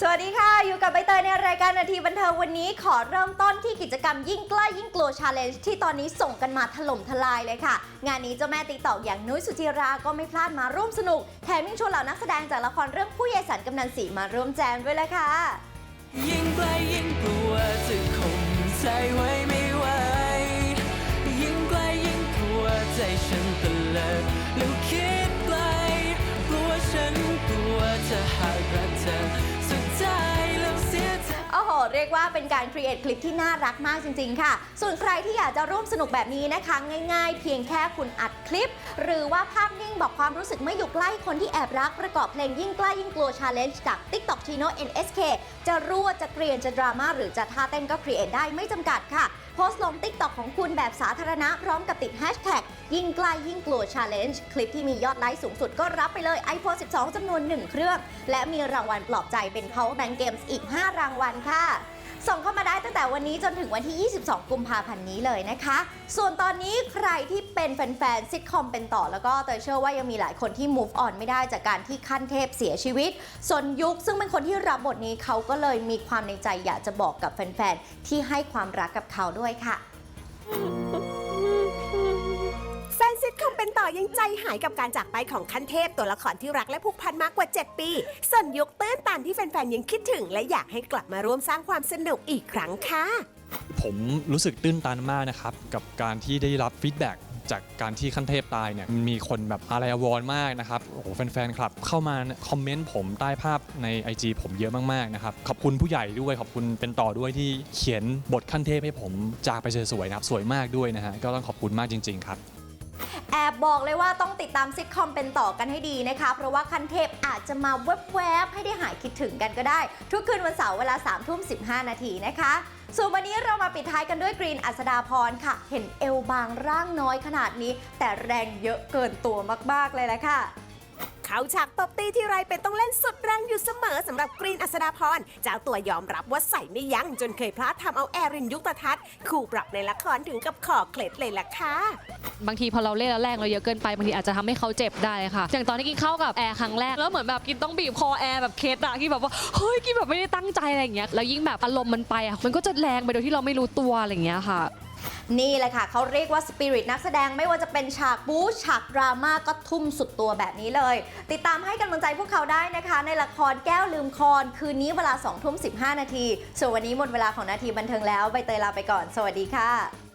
สวัสดีค่ะ อยู่กับใบเตยในรายการนาทีบันเทิงวันนี้ขอเริ่มต้นที่กิจกรรมยิ่งใกล้ยิ่งกลัวชาเลนจ์ที่ตอนนี้ส่งกันมาถล่มทลายเลยค่ะ งานนี้เจ้าแม่ติ๊กตอกอย่างนุ้ยสุจิราก็ไม่พลาดมาร่วมสนุก แถมยังชวนเหล่านักแสดงจากละครเรื่องผู้ใหญ่สันกำนันสีมาร่วมแจมด้วยเลยค่ะ ยิ่งใกล้ยิ่งกลัวจะคงใจไว้ไม่ไหวยิ่งใกล้ยิ่งกลัวใจฉันตล รียกว่าเป็นการครีเอทคลิปที่น่ารักมากจริง ๆ ค่ะ ส่วนใครที่อยากจะร่วมสนุกแบบนี้นะคะ ง่าย ๆ เพียงแค่คุณอัดคลิป หรือว่าภาพนิ่งบอกความรู้สึกไม่อยู่ใกล้คนที่แอบรักประกอบเพลงยิ่งใกล้ยิ่งกลัวชาเลนจ์จาก TikTok Chino NSK จะรั่วจะเกรียนจะดราม่าหรือจะท่าเต้นก็ครีเอทได้ไม่จำกัดค่ะโพสต์ลง TikTok ของคุณแบบสาธารณะพร้อมกับติด Hashtag ยิ่งใกล้ยิ่งกลัว Challenge คลิปที่มียอดไลค์สูงสุดก็รับไปเลย iPhone 12 จำนวน 1 เครื่อง และมีรางวัลปลอบใจเป็น Power Bank Games อีก 5 รางวัลค่ะ ส่งเข้ามาได้ตั้งแต่วันนี้จนถึงวันที่ 22 กุมภาพันธ์นี้เลยนะคะ ส่วนตอนนี้ใครที่เป็นแฟนๆซิทคอมเป็นต่อแล้วก็เตยเชื่อว่ายังมีหลายคนที่ move on ไม่ได้จากการที่ขั้นเทพเสียชีวิตส่วนยุคซึ่งเป็นคนที่รับบทนี้เขาก็เลยมีความในใจอยากจะบอกกับแฟนๆที่ให้ความรักกับเขาด้วยค่ะ ซิทคอมเป็นต่อยังใจหายกับการจากไปของคันเทพตัวละครที่รักและผูกพันมากกว่า 7 ปีส่วนยุคตื้นตันที่แฟนๆยังคิดถึง และอยากให้กลับมาร่วมสร้างความสนุกอีกครั้งค่ะ ผมรู้สึกตื้นตันมากนะครับ กับการที่ได้รับฟีดแบ็กจากการที่ขั้นเทพตายเนี่ยมีคนแบบอะไรอวรณ์มากนะครับโอ้โหแฟนๆครับ เข้ามาคอมเมนต์ผมใต้ภาพใน IG ผมเยอะมากๆนะครับขอบคุณผู้ใหญ่ด้วยขอบคุณเป็นต่อด้วยที่เขียนบทขั้นเทพให้ผมจากไปสวยๆนะครับสวยมากด้วยนะฮะก็ต้องขอบคุณมากจริง ๆ ครับ แอบบอกเลยว่าต้องติดตามซิทคอมเป็นต่อกันให้ดีนะคะ เพราะว่าคันเทพอาจจะมาแวบๆให้ได้หายคิดถึงกันก็ได้ ทุกคืนวันเสาร์เวลา3ามทุ่มสินาทีนะคะส่วนวันนี้เรามาปิดท้ายกันด้วยกรีนอัศดาพรค่ะ เห็นเอวบางร่างน้อยขนาดนี้ แต่แรงเยอะเกินตัวมากๆเลยแหละค่ะ เขาฉากตบตีที่ไรเป็นต้องเล่นสุดแรงอยู่เสมอสำหรับกรีนอัศดาพรเจ้าตัวยอมรับว่าใส่ไม่ยั้งจนเคยพลาดทำเอาแอรินยุคตทัศน์คู่ปรับในละครถึงกับขอเคล็ดเลยล่ะค่ะ บางทีพอเราเล่นแล้วแรงเราเยอะเกินไปบางทีอาจจะทำให้เขาเจ็บได้ค่ะ อย่างตอนที่กินเข้ากับแอร์ครั้งแรกแล้วเหมือนแบบกินต้องบีบคอแอร์แบบเคสอะกินแบบว่าเฮ้ยกินแบบไม่ได้ตั้งใจอะไรอย่างเงี้ยแล้วยิ่งแบบอารมณ์มันไปอะมันก็จะแรงไปโดยที่เราไม่รู้ตัวอะไรอย่างเงี้ยค่ะ นี่แหละค่ะเขาเรียกว่าสปิริตนักแสดงไม่ว่าจะเป็นฉากบู๊ฉากดราม่าก็ทุ่มสุดตัวแบบนี้เลย ติดตามให้กำลังใจพวกเขาได้นะคะ ในละครแก้วลืมคอนคืนนี้เวลา2ทุ่ม15 นาที ส่วนวันนี้หมดเวลาของนาทีบันเทิงแล้วใบเตยลาไปก่อน สวัสดีค่ะ